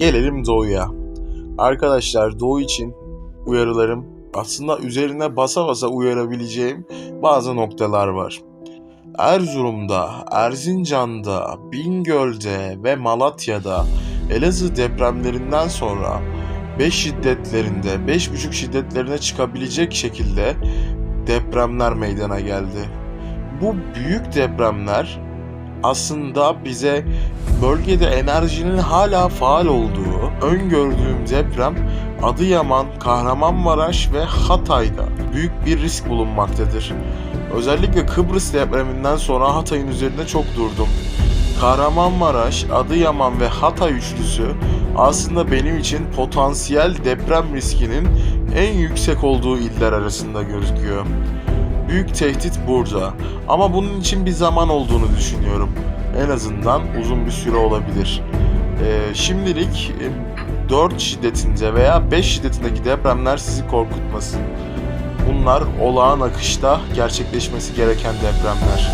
Gelelim Doğu'ya. Arkadaşlar Doğu için uyarılarım aslında üzerine basa basa uyarabileceğim bazı noktalar var. Erzurum'da, Erzincan'da, Bingöl'de ve Malatya'da Elazığ depremlerinden sonra 5 şiddetlerinde, 5,5 şiddetlerine çıkabilecek şekilde depremler meydana geldi. Bu büyük depremler aslında bize bölgede enerjinin hala faal olduğu öngördüğüm deprem Adıyaman, Kahramanmaraş ve Hatay'da büyük bir risk bulunmaktadır. Özellikle Kıbrıs depreminden sonra Hatay'ın üzerinde çok durdum. Kahramanmaraş, Adıyaman ve Hatay üçlüsü aslında benim için potansiyel deprem riskinin en yüksek olduğu iller arasında gözüküyor. Büyük tehdit burada ama bunun için bir zaman olduğunu düşünüyorum. En azından uzun bir süre olabilir. Ee, şimdilik 4 şiddetinde veya 5 şiddetindeki depremler sizi korkutmasın. Bunlar olağan akışta gerçekleşmesi gereken depremler.